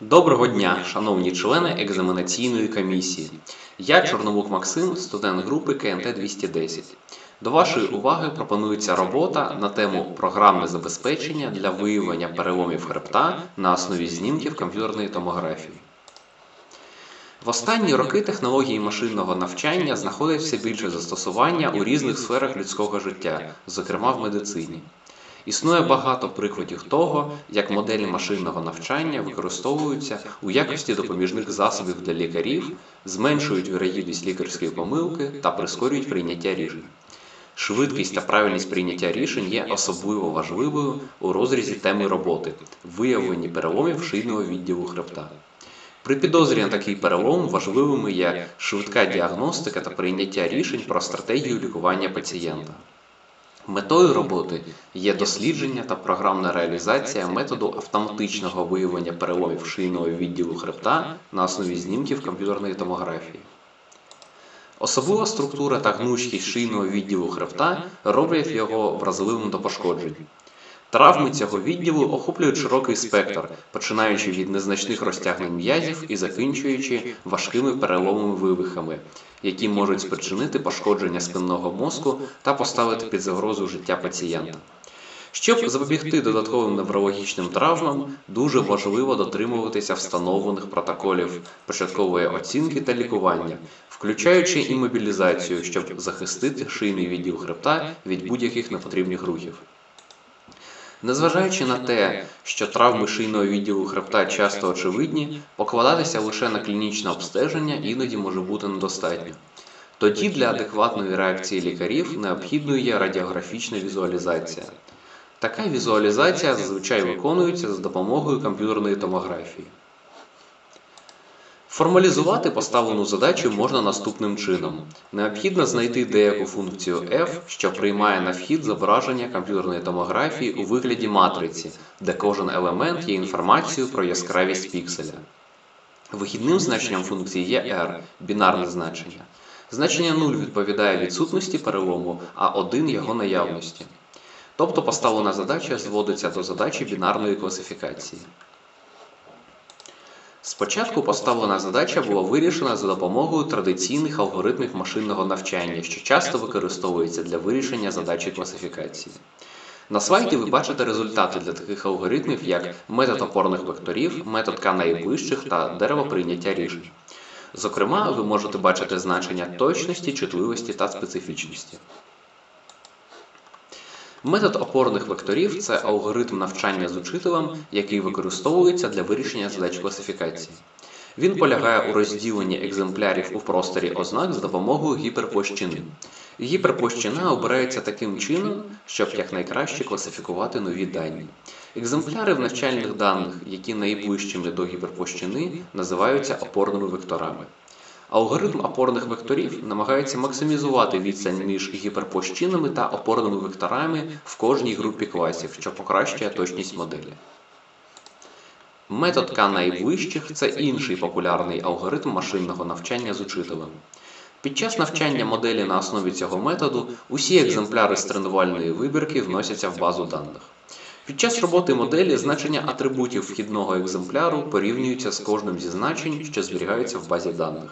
Доброго дня, шановні члени екзаменаційної комісії. Я Чорновук Максим, студент групи КНТ 210. До вашої уваги пропонується робота на тему програмне забезпечення для виявлення переломів хребта на основі знімків комп'ютерної томографії. В останні роки технології машинного навчання знаходять все більше застосування у різних сферах людського життя, зокрема в медицині. Існує багато прикладів того, як моделі машинного навчання використовуються у якості допоміжних засобів для лікарів, зменшують вирогідність лікарської помилки та прискорюють прийняття рішень. Швидкість та правильність прийняття рішень є особливо важливою у розрізі теми роботи виявленні переломів шийного відділу хребта. При підозрі на такий перелом важливими є швидка діагностика та прийняття рішень про стратегію лікування пацієнта. Метою роботи є дослідження та програмна реалізація методу автоматичного виявлення переломів шийного відділу хребта на основі знімків комп'ютерної томографії. Особлива структура та гнучкість шийного відділу хребта роблять його вразливим до пошкоджень. Травми цього відділу охоплюють широкий спектр, починаючи від незначних розтягнень м'язів і закінчуючи важкими переломими вивихами, які можуть спричинити пошкодження спинного мозку та поставити під загрозу життя пацієнта. Щоб запобігти додатковим неврологічним травмам, дуже важливо дотримуватися встановлених протоколів початкової оцінки та лікування, включаючи імобілізацію, щоб захистити шийний відділ хребта від будь-яких непотрібних рухів. Незважаючи на те, що травми шийного відділу хребта часто очевидні, покладатися лише на клінічне обстеження іноді може бути недостатньо. Тоді для адекватної реакції лікарів необхідною є радіографічна візуалізація. Така візуалізація зазвичай виконується за допомогою комп'ютерної томографії. Формалізувати поставлену задачу можна наступним чином. Необхідно знайти деяку функцію f, що приймає на вхід зображення комп'ютерної томографії у вигляді матриці, де кожен елемент є інформацією про яскравість пікселя. Вихідним значенням функції є r – бінарне значення. Значення 0 відповідає відсутності перелому, а 1 його наявності. Тобто поставлена задача зводиться до задачі бінарної класифікації. Спочатку поставлена задача була вирішена за допомогою традиційних алгоритмів машинного навчання, що часто використовуються для вирішення задачі класифікації. На слайді ви бачите результати для таких алгоритмів, як метод опорних векторів, метод К найближчих та дерево прийняття рішень. Зокрема, ви можете бачити значення точності, чутливості та специфічності. Метод опорних векторів це алгоритм навчання з учителем, який використовується для вирішення задач класифікації. Він полягає у розділенні екземплярів у просторі ознак з допомогою гіперплощини. Гіперплощина обирається таким чином, щоб якнайкраще класифікувати нові дані. Екземпляри в навчальних даних, які найближчими до гіперплощини, називаються опорними векторами. Алгоритм опорних векторів намагається максимізувати відстань між гіперплощинами та опорними векторами в кожній групі класів, що покращує точність моделі. Метод К найближчих це інший популярний алгоритм машинного навчання з учителем. Під час навчання моделі на основі цього методу усі екземпляри з тренувальної вибірки вносяться в базу даних. Під час роботи моделі значення атрибутів вхідного екземпляру порівнюються з кожним зі значень, що зберігаються в базі даних.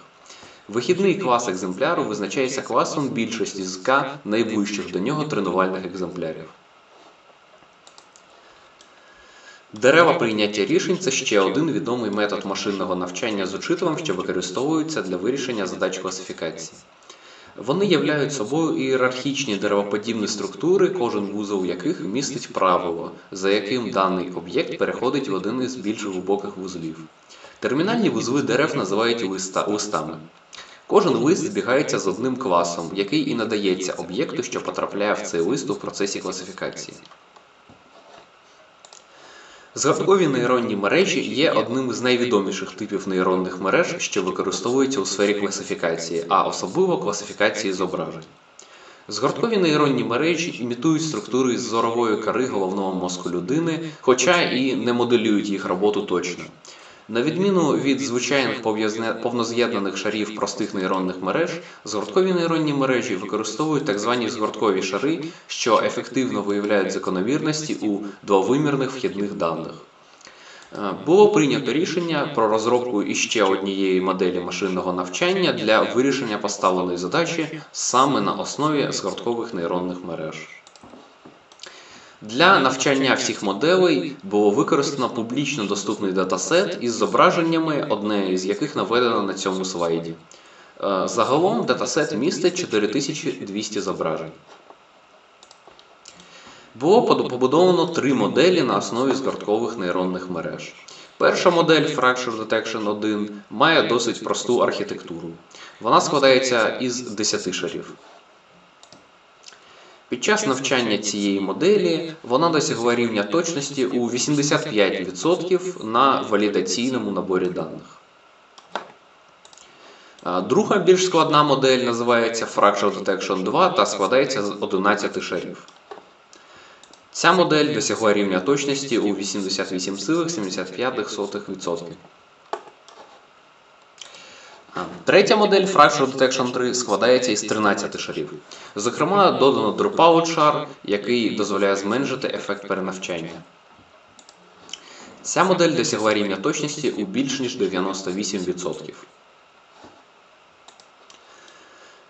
Вихідний клас екземпляру визначається класом більшості з К найближчих до нього тренувальних екземплярів. Дерева прийняття рішень це ще один відомий метод машинного навчання з учителем, що використовується для вирішення задач класифікації. Вони являють собою ієрархічні деревоподібні структури, кожен вузол яких містить правило, за яким даний об'єкт переходить в один із більш глибоких вузлів. Термінальні вузли дерев називають листа, листами. Кожен лист збігається з одним класом, який і надається об'єкту, що потрапляє в цей лист у процесі класифікації. Згадкові нейронні мережі є одним із найвідоміших типів нейронних мереж, що використовуються у сфері класифікації, а особливо класифікації зображень. Згорткові нейронні мережі імітують структури з зорової кори головного мозку людини, хоча і не моделюють їх роботу точно. На відміну від звичайних повноз'єднаних шарів простих нейронних мереж, згорткові нейронні мережі використовують так звані згорткові шари, що ефективно виявляють закономірності у двовимірних вхідних даних. Е, Було прийнято рішення про розробку іще однієї моделі машинного навчання для вирішення поставленої задачі саме на основі згорткових нейронних мереж. Для навчання всіх моделей було використано публічно доступний датасет із зображеннями, одне із яких наведено на цьому слайді. Е, Загалом датасет містить 4200 зображень. Було побудовано три моделі на основі згорткових нейронних мереж. Перша модель Fracture Detection 1 має досить просту архітектуру. Вона складається із 10 шарів. Під час навчання цієї моделі вона досягла рівня точності у 85% на валідаційному наборі даних. Друга більш складна модель називається Fracture Detection 2 та складається з 11 шарів. Ця модель досягла рівня точності у 88,75%. Третя модель Fracture Detection 3 складається із 13 шарів. Зокрема, додано Dropout шар, який дозволяє зменшити ефект перенавчання. Ця модель досягла рівня точності у більш ніж 98%.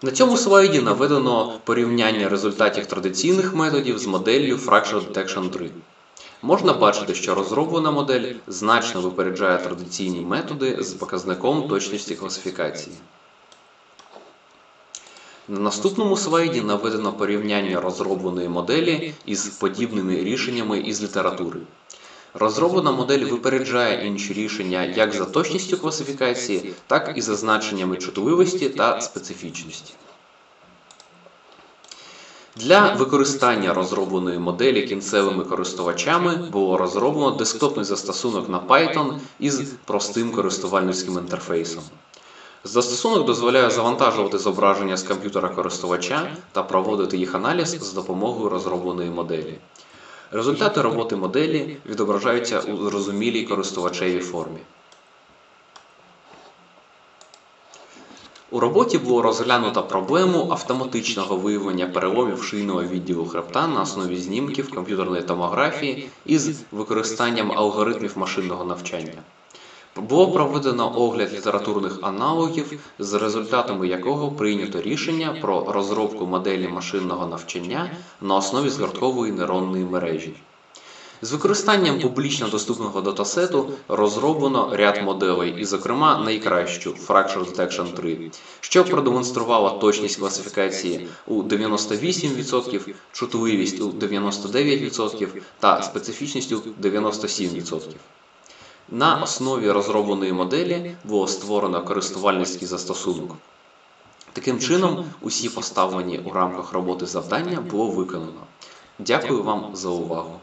На цьому слайді наведено порівняння результатів традиційних методів з моделлю Fracture Detection 3. Можна бачити, що розроблена модель значно випереджає традиційні методи з показником точності класифікації. На наступному слайді наведено порівняння розробленої моделі із подібними рішеннями із літератури. Розроблена модель випереджає інші рішення як за точністю класифікації, так і за значеннями чутливості та специфічності. Для використання розробленої моделі кінцевими користувачами було розроблено десктопний застосунок на Python із простим користувальницьким інтерфейсом. Застосунок дозволяє завантажувати зображення з комп'ютера користувача та проводити їх аналіз з допомогою розробленої моделі. Результати роботи моделі відображаються у зрозумілій користувачевій формі. У роботі було розглянуто проблему автоматичного виявлення переломів шийного відділу хребта на основі знімків комп'ютерної томографії із використанням алгоритмів машинного навчання. Було проведено огляд літературних аналогів, з результатами якого прийнято рішення про розробку моделі машинного навчання на основі згорткової нейронної мережі. З використанням публічно доступного датасету розроблено ряд моделей, і, зокрема, найкращу Fracture Detection 3, що продемонструвала точність класифікації у 98%, чутливість у 99% та специфічність у 97%. На основі розробленої моделі було створено користувальницький застосунок. Таким чином, усі поставлені у рамках роботи завдання було виконано. Дякую вам за увагу.